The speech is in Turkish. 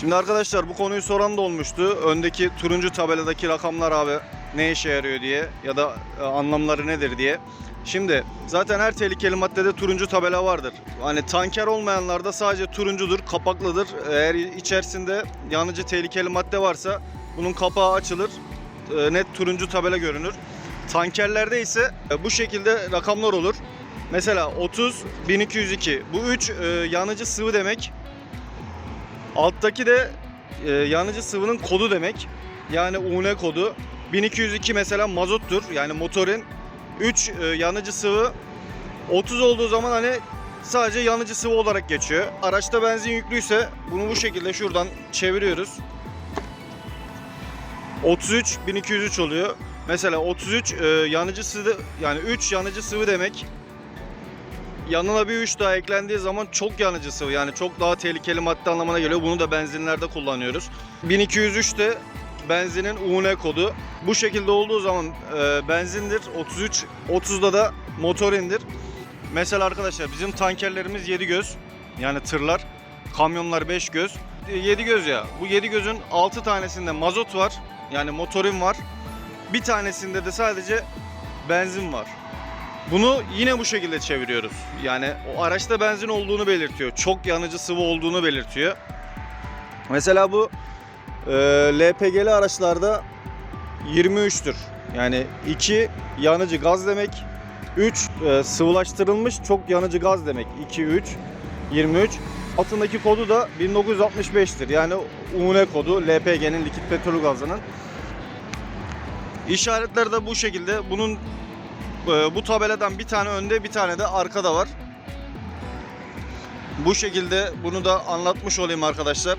Şimdi arkadaşlar bu konuyu soran da olmuştu. Öndeki turuncu tabeladaki rakamlar abi ne işe yarıyor diye ya da e, anlamları nedir diye. Şimdi zaten her tehlikeli maddede turuncu tabela vardır. Hani tanker olmayanlarda sadece turuncudur, kapaklıdır. Eğer içerisinde yanıcı tehlikeli madde varsa bunun kapağı açılır. e, Net turuncu tabela görünür. Tankerlerde ise e, bu şekilde rakamlar olur. Mesela 30 1202. Bu 3 yanıcı sıvı demek. Alttaki de e, yanıcı sıvının kodu demek. Yani UN kodu. 1202 mesela mazottur. Yani motorin 3 yanıcı sıvı 30 olduğu zaman hani sadece yanıcı sıvı olarak geçiyor. Araçta benzin yüklüyse bunu bu şekilde şuradan çeviriyoruz. 33 1203 oluyor. Mesela 33 e, yanıcı sıvı yani 3 yanıcı sıvı demek. Yanına bir 3 daha eklendiği zaman çok yanıcı sıvı yani çok daha tehlikeli madde anlamına geliyor. Bunu da benzinlerde kullanıyoruz. 1203 de benzinin UN kodu. Bu şekilde olduğu zaman e, benzindir. 33 30'da da motorindir. Mesela arkadaşlar bizim tankerlerimiz 7 göz. Yani tırlar. Kamyonlar 5 göz. 7 göz ya. Bu 7 gözün 6 tanesinde mazot var. Yani motorin var. Bir tanesinde de sadece benzin var. Bunu yine bu şekilde çeviriyoruz. Yani o araçta benzin olduğunu belirtiyor. Çok yanıcı sıvı olduğunu belirtiyor. Mesela bu e, LPG'li araçlarda 23'tür. Yani 2 yanıcı gaz demek. 3 e, sıvılaştırılmış çok yanıcı gaz demek. 2 3 23. Altındaki kodu da 1965'tir. Yani UN kodu LPG'nin likit petrol gazının. İşaretler de bu şekilde. Bunun bu tabeladan bir tane önde bir tane de arkada var. Bu şekilde bunu da anlatmış olayım arkadaşlar.